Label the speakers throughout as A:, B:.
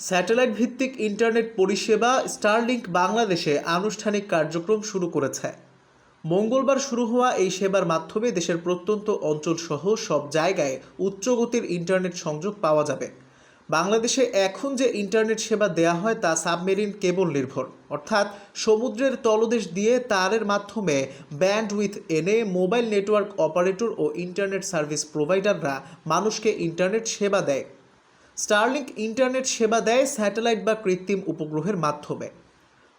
A: Satellite ভিত্তিক internet পরিষেবা Starlink বাংলাদেশে আনুষ্ঠানিক কার্যক্রম শুরু করেছে। মঙ্গলবার শুরু হওয়া এই সেবার মাধ্যমে দেশের প্রত্যন্ত অঞ্চলসহ সব জায়গায় উচ্চগতির ইন্টারনেট সংযোগ পাওয়া যাবে। বাংলাদেশে এখন যে ইন্টারনেট সেবা দেয়া হয় তা সাবমেরিন কেবল নির্ভর। অর্থাৎ সমুদ্রের তলদেশ দিয়ে তারের মাধ্যমে ব্যান্ড উইথ এনে মোবাইল নেটওয়ার্ক অপারেটর ও ইন্টারনেট সার্ভিস প্রোভাইডাররা মানুষকে ইন্টারনেট সেবা দেয়। স্টারলিংক ইন্টারনেট সেবা দেয় স্যাটেলাইট বা কৃত্রিম উপগ্রহের মাধ্যমে।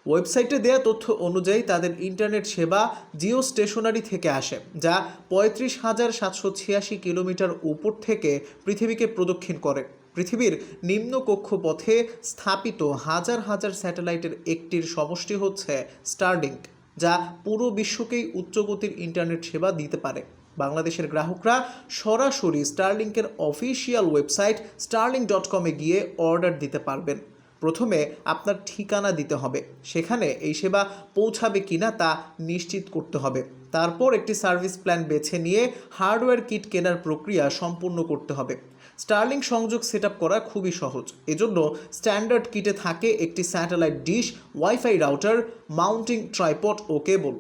A: ওয়েবসাইটে দেয়া তথ্য অনুযায়ী তাদের ইন্টারনেট সেবা জিও স্টেশনারি থেকে আসে, যা পঁয়ত্রিশ হাজার সাতশো ছিয়াশি কিলোমিটার উপর থেকে পৃথিবীকে প্রদক্ষিণ করে। পৃথিবীর নিম্ন কক্ষপথে স্থাপিত হাজার হাজার স্যাটেলাইটের একটির সমষ্টি হচ্ছে স্টারলিংক, যা পুরো বিশ্বকেই উচ্চগতির ইন্টারনেট সেবা দিতে পারে। বাংলাদেশের গ্রাহকরা সরাসরি স্টারলিংকের অফিসিয়াল ওয়েবসাইট স্টারলিং ডট কমে গিয়ে অর্ডার দিতে পারবেন। প্রথমে আপনার ঠিকানা দিতে হবে। সেখানে এই সেবা পৌঁছাবে কিনা তা নিশ্চিত করতে হবে। তারপর একটি সার্ভিস প্ল্যান বেছে নিয়ে হার্ডওয়্যার কিট কেনার প্রক্রিয়া সম্পূর্ণ করতে হবে। স্টারলিং সংযোগ সেট করা খুবই সহজ। এজন্য স্ট্যান্ডার্ড কিটে থাকে একটি satellite dish, wifi router, mounting tripod ও কেবল।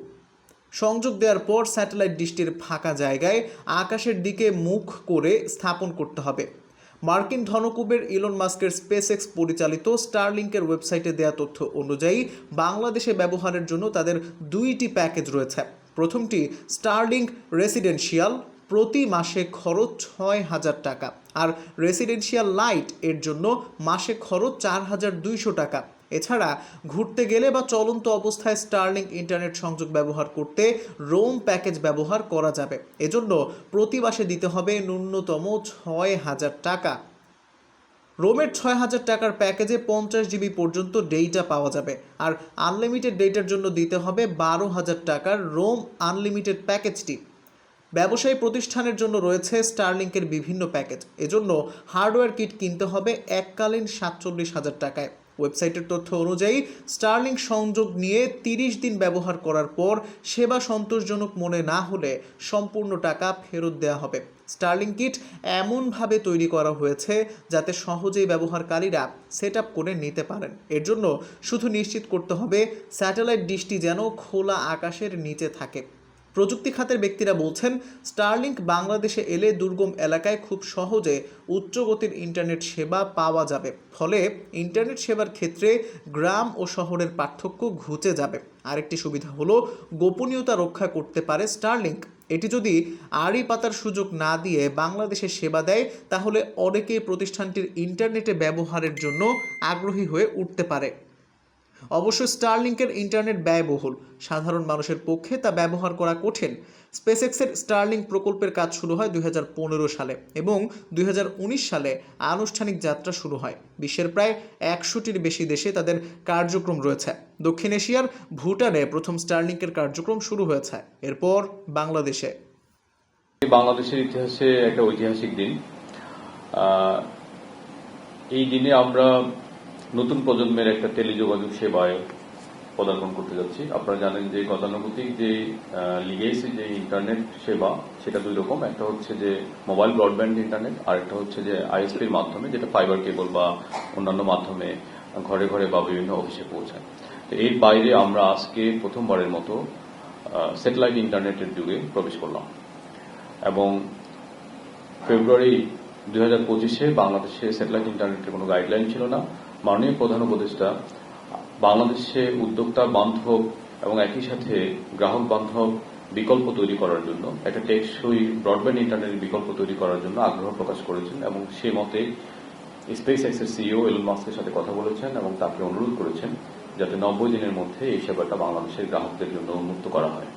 A: সংযোগ দেওয়ার পর স্যাটেলাইট ডিশটির ফাঁকা জায়গায় আকাশের দিকে মুখ করে স্থাপন করতে হবে। মার্কিন ধনকুবের ইলন মাস্কের স্পেসএক্স পরিচালিত স্টারলিংকের ওয়েবসাইটে দেয়া তথ্য অনুযায়ী বাংলাদেশে ব্যবহারের জন্য তাদের দুইটি প্যাকেজ রয়েছে। প্রথমটি স্টারলিংক রেসিডেন্সিয়াল, প্রতি মাসে খরচ ছয় হাজার টাকা। আর রেসিডেন্সিয়াল লাইটের জন্য মাসে খরচ চার হাজার দুইশো টাকা। এছাড়া ঘুরতে গেলে বা চলন্ত অবস্থায় স্টারলিং ইন্টারনেট সংযোগ ব্যবহার করতে রোম প্যাকেজ ব্যবহার করা যাবে। এজন্য প্রতি মাসে দিতে হবে ন্যূনতম ছয় হাজার টাকা। রোমের ছয় হাজার টাকার প্যাকেজে পঞ্চাশ জিবি পর্যন্ত ডেটা পাওয়া যাবে। আর আনলিমিটেড ডেটার জন্য দিতে হবে বারো হাজার টাকার রোম আনলিমিটেড প্যাকেজটি ব্যবসায়ী প্রতিষ্ঠানের জন্য রয়েছে স্টারলিংকের বিভিন্ন প্যাকেজ। এজন্য হার্ডওয়্যার কিট কিনতে হবে এককালীন সাতচল্লিশ হাজার টাকায়। ওয়েবসাইটের তথ্য অনুযায়ী, স্টারলিং সংযোগ নিয়ে তিরিশ দিন ব্যবহার করার পর সেবা সন্তোষজনক মনে না হলে সম্পূর্ণ টাকা ফেরত দেওয়া হবে। স্টারলিং কিট এমনভাবে তৈরি করা হয়েছে যাতে সহজেই ব্যবহারকারীরা সেট করে নিতে পারেন। এর জন্য শুধু নিশ্চিত করতে হবে, স্যাটেলাইট ডিশটি যেন খোলা আকাশের নিচে থাকে। প্রযুক্তি খাতের ব্যক্তিরা বলছেন, স্টারলিংক বাংলাদেশে এলে দুর্গম এলাকায় খুব সহজে উচ্চগতির ইন্টারনেট সেবা পাওয়া যাবে। ফলে ইন্টারনেট সেবার ক্ষেত্রে গ্রাম ও শহরের পার্থক্য ঘুচে যাবে। আরেকটি সুবিধা হলো, গোপনীয়তা রক্ষা করতে পারে স্টারলিংক। এটি যদি আড়ি পাতার সুযোগ না দিয়ে বাংলাদেশে সেবা দেয়, তাহলে অনেকেই প্রতিষ্ঠানটির ইন্টারনেটে ব্যবহারের জন্য আগ্রহী হয়ে উঠতে পারে। অবশ্য স্টারলিংকের ইন্টারনেট ব্যয়বহুল। সাধারণ মানুষের পক্ষে তা ব্যবহার করা কঠিন। স্পেসএক্সের স্টারলিংক প্রকল্পের কাজ শুরু হয় দুই সালে এবং দুই সালে আনুষ্ঠানিক যাত্রা শুরু হয়। বিশ্বের প্রায় একশোটির বেশি দেশে তাদের কার্যক্রম রয়েছে। দক্ষিণ এশিয়ার ভুটানে প্রথম স্টারলিংকের কার্যক্রম শুরু হয়েছে। এরপর বাংলাদেশে।
B: বাংলাদেশের ইতিহাসে একটা ঐতিহাসিক দিন। এই দিনে আমরা নতুন প্রজন্মের একটা টেলিযোগাযোগ সেবায় পদার্পণ করতে যাচ্ছি। আপনারা জানেন যে গতানুগতিক যে লিগেসি যে ইন্টারনেট সেবা, সেটা দুই রকম। একটা হচ্ছে যে মোবাইল ব্রডব্যান্ড ইন্টারনেট আর একটা হচ্ছে যে আইএসপির মাধ্যমে, যেটা ফাইবার কেবল বা অন্যান্য মাধ্যমে ঘরে ঘরে বা বিভিন্ন অফিসে পৌঁছায়। তো এর বাইরে আমরা আজকে প্রথমবারের মতো স্যাটেলাইট ইন্টারনেটের যুগে প্রবেশ করলাম। এবং ফেব্রুয়ারি দুই হাজার পঁচিশে বাংলাদেশে স্যাটেলাইট ইন্টারনেটের কোনো গাইডলাইন ছিল না। মাননীয় প্রধান উপদেষ্টা, বাংলাদেশে উদ্যোক্তা, বান্ধব এবং একই সাথে গ্রাহক, বান্ধব বিকল্প তৈরি করার জন্য, একটা টেকসই ব্রডব্যান্ড ইন্টারনেটের বিকল্প তৈরি করার জন্য আগ্রহ প্রকাশ করেছেন এবং সে মতে স্পেস এক্সের সিইও এলন মাস্কের সাথে কথা বলেছেন এবং তাকে অনুরোধ করেছেন যাতে নব্বই দিনের মধ্যে এই সেবাটা বাংলাদেশের গ্রাহকদের জন্য উন্মুক্ত করা হয়।